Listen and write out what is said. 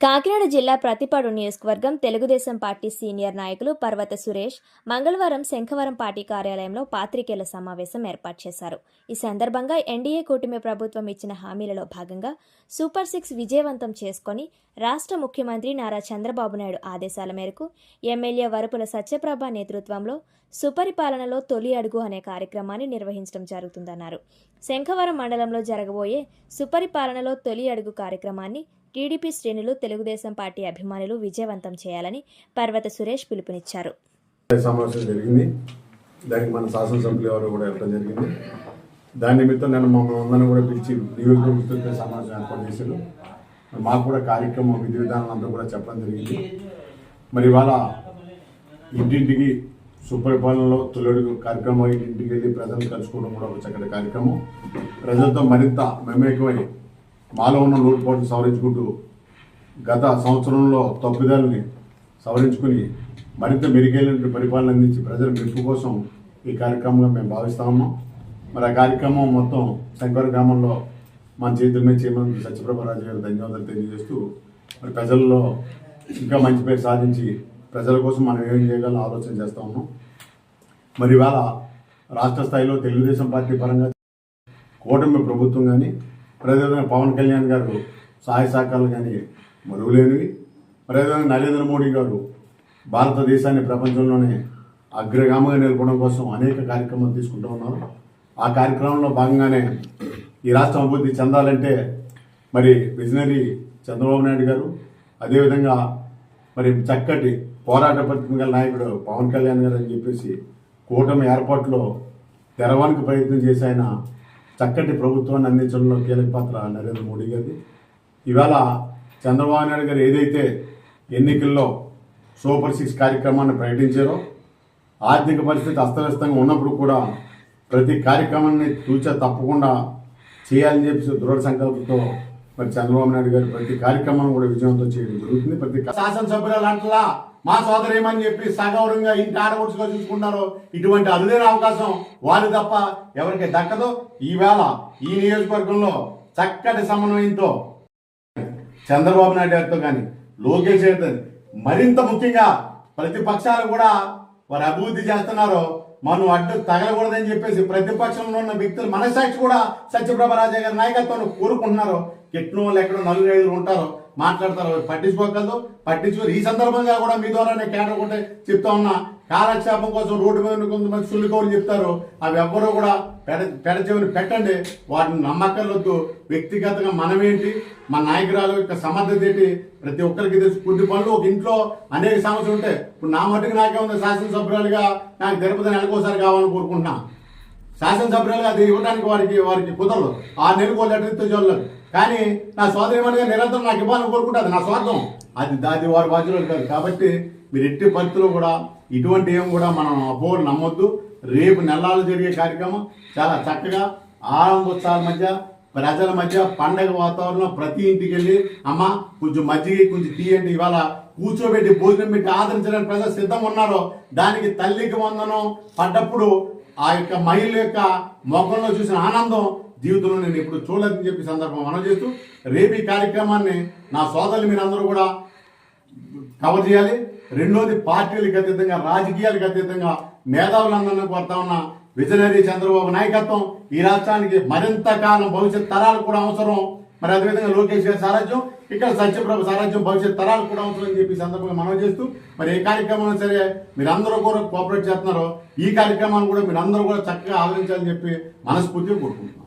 కాకినాడ జిల్లా ప్రతిపాడు నియోజకవర్గం Telugu Desam party senior నాయకులు పర్వత సురేష్ మంగళవారం శంఖవరం పార్టీ కార్యాలయంలో పాత్రికేయుల సమావేశం ఏర్పాటు చేశారు. ఈ సందర్భంగా ఎన్డీఏ కూటమి ప్రభుత్వం ఇచ్చిన హామీలలో భాగంగా సూపర్ సిక్స్ విజయవంతం చేసుకొని రాష్ట్ర ముఖ్యమంత్రి నారా చంద్రబాబు నాయుడు ఆదేశాల మేరకు ఎమ్మెల్యే వరపుల సత్యప్రభ నేతృత్వంలో సుపరిపాలనలో తొలి అడుగు అనే కార్యక్రమాన్ని నిర్వహించడం జరుగుతుందన్నారు. శంఖవరం మండలంలో జరగబోయే సుపరిపాలనలో తొలి అడుగు కార్యక్రమాన్ని టీడీపీ శ్రేణులు తెలుగుదేశం పార్టీ అభిమానులు విజయవంతం చేయాలని పర్వత సురేష్ పిలుపునిచ్చారు. సమావేశం జరిగింది. దానికి మన శాసనసభ్యులు ఎవరు కూడా వెళ్ళడం జరిగింది. దాని నిమిత్తం నేను మమ్మల్ని అందరినీ కూడా పిలిచి నియోజకవర్గ సమావేశం ఏర్పాటు చేశారు. మాకు కూడా కార్యక్రమం విధి విధానం అంతా కూడా చెప్పడం జరిగింది. మరి ఇవాళ ఇంటింటికి సుపరిపాలనలో తొలడు కార్యక్రమం ఇంటింటికి వెళ్ళి ప్రజలను కలుసుకోవడం కూడా ఒక చక్కటి కార్యక్రమం. ప్రజలతో మరింత మమేకమై మాలో ఉన్న లోటుపాట్లు సవరించుకుంటూ గత సంవత్సరంలో తప్పిదాలని సవరించుకుని మరింత మెరుగైనటువంటి పరిపాలన అందించి ప్రజల మెప్పు కోసం ఈ కార్యక్రమంగా మేము భావిస్తాము మరి ఆ కార్యక్రమం మొత్తం శంకర గ్రామంలో మన చేతుల మీద చేయమని సత్యప్రభరాజు గారు ధన్యవాదాలు తెలియజేస్తూ మరి ప్రజల్లో ఇంకా మంచి పేరు సాధించి ప్రజల కోసం మనం ఏం చేయగలం ఆలోచన చేస్తూ ఉన్నాం. మరి ఇవాళ రాష్ట్ర స్థాయిలో తెలుగుదేశం పార్టీ పరంగా కూటమి ప్రభుత్వం కానీ ప్రజలైన పవన్ కళ్యాణ్ గారు సహాయ సహకారాలు కానీ మరువులేనివి. ప్రజలైన నరేంద్ర మోడీ గారు భారతదేశాన్ని ప్రపంచంలోనే అగ్రగామంగా నిలపడం కోసం అనేక కార్యక్రమాలు తీసుకుంటూ ఉన్నారు. ఆ కార్యక్రమంలో భాగంగానే ఈ రాష్ట్రం అభివృద్ధి చెందాలంటే మరి విజనరీ చంద్రబాబు నాయుడు గారు అదేవిధంగా మరి చక్కటి పోరాట పత్రిక గల నాయకుడు పవన్ కళ్యాణ్ గారు అని చెప్పేసి కూటమి ఏర్పాటులో తెరవడానికి ప్రయత్నం చేసి ఆయన చక్కటి ప్రభుత్వాన్ని అందించడంలో కీలక పాత్ర నరేంద్ర మోడీ గారిది. ఇవాళ చంద్రబాబు నాయుడు గారు ఏదైతే ఎన్నికల్లో సూపర్ సిక్స్ కార్యక్రమాన్ని ప్రకటించారో ఆర్థిక పరిస్థితి అస్తవ్యస్తంగా ఉన్నప్పుడు కూడా ప్రతి కార్యక్రమాన్ని తూచా తప్పకుండా చేయాలని చెప్పి దృఢ సంకల్పంతో మరి చంద్రబాబు నాయుడు గారు ప్రతి కార్యక్రమాన్ని కూడా విజయంతో చేయడం జరుగుతుంది. ప్రతి శాసనసభ్యుల అంటలా మా సోదరు ఏమని చెప్పి సగౌరవంగా ఇంటి ఆడగొడుచుగా చూసుకుంటారో ఇటువంటి అరుదైన అవకాశం వారు తప్ప ఎవరికి దక్కదు. ఈవేళ ఈ నియోజకవర్గంలో చక్కటి సమన్వయంతో చంద్రబాబు నాయుడు గారితో కానీ లోకేష్ గారితో మరింత ముఖ్యంగా ప్రతిపక్షాలు కూడా వారు అభివృద్ధి చేస్తున్నారో మనం అడ్డు తగలకూడదని చెప్పేసి ప్రతిపక్షంలో ఉన్న వ్యక్తులు మనసాక్షి కూడా సత్యప్రభ రాజా గారి నాయకత్వంలో కోరుకుంటున్నారు కిట్ను వాళ్ళు ఎక్కడో నలుగురు ఐదుగురు ఉంటారో మాట్లాడతారు. పట్టించుకోగలదు పట్టించుకోరు ఈ సందర్భంగా కూడా మీ ద్వారా నేను కేటర్ ఒకటే చెప్తా ఉన్నా. కాలక్షేపం కోసం రోడ్డు మీద కొంతమంది సుల్లికోని చెప్తారు. అవి ఎవ్వరూ కూడా పెడ పెడచెవిని పెట్టండి. వాటిని నమ్మకలొద్దు వ్యక్తిగతంగా మనమేంటి? మన నాయకురాలు యొక్క సమర్థత ఏంటి? ప్రతి ఒక్కరికి తెలుసు. కొన్ని పనులు ఒక ఇంట్లో అనేక సమస్యలు ఉంటాయి ఇప్పుడు నా మటుకు నాకే ఉంది శాసనసభ్యురాలుగా నాకు తిరుపతి నెలకోసారి కావాలని కోరుకుంటున్నాను శాసనసభ్యురాలుగా అది ఇవ్వడానికి వారికి వారికి కుదరదు. ఆ నెలకు లెటర్ ఇస్తే చూడలేదు కానీ నా సోదరిమణిగా నిరంతరం నాకు ఇవ్వాలని కోరుకుంటుంది నా స్వార్థం. అది దాది వారి బాధ్యులు కాదు. కాబట్టి మీరు ఎట్టి పరిస్థితుల్లో కూడా ఇటువంటి ఏం కూడా మనం అపోలు నమ్మొద్దు. రేపు నెలలు జరిగే కార్యక్రమం చాలా చక్కగా ఆరంభోత్సవాల మధ్య ప్రజల మధ్య పండగ వాతావరణం ప్రతి ఇంటికి వెళ్ళి అమ్మ కొంచెం మజ్జిగ కొంచెం టీ అంటే ఇవాళ కూర్చోబెట్టి భోజనం పెట్టి ఆదరించడానికి ప్రజలు సిద్ధం ఉన్నారో దానికి తల్లికి వందనం పడ్డప్పుడు ఆ యొక్క మహిళ యొక్క ముఖంలో చూసిన ఆనందం జీవితంలో నేను ఇప్పుడు చూడలేదని చెప్పి సందర్భం మనం చేస్తూ రేపు ఈ కార్యక్రమాన్ని నా సోదరులు మీరందరూ కూడా కవర్ చేయాలి. రెండోది పార్టీలకు అతీతంగా రాజకీయాలకు అతీతంగా మేధావులందరినీ కోరుతా ఉన్న విజనరీ చంద్రబాబు నాయకత్వం ఈ రాష్ట్రానికి మరింత కాలం భవిష్యత్ తరాలు కూడా అవసరం. మరి అదేవిధంగా లోకేష్ గారి సారథ్యం ఇక్కడ సత్యప్రభు సారథ్యం భవిష్యత్ తరాలు కూడా అవసరం అని చెప్పి సందర్భంగా మనం చేస్తూ మరి ఏ కార్యక్రమం సరే మీరందరూ కూడా కోఆపరేట్ చేస్తున్నారో ఈ కార్యక్రమాన్ని కూడా మీరందరూ కూడా చక్కగా ఆలోచించాలని చెప్పి మనస్ఫూర్తిగా కోరుకుంటున్నాం.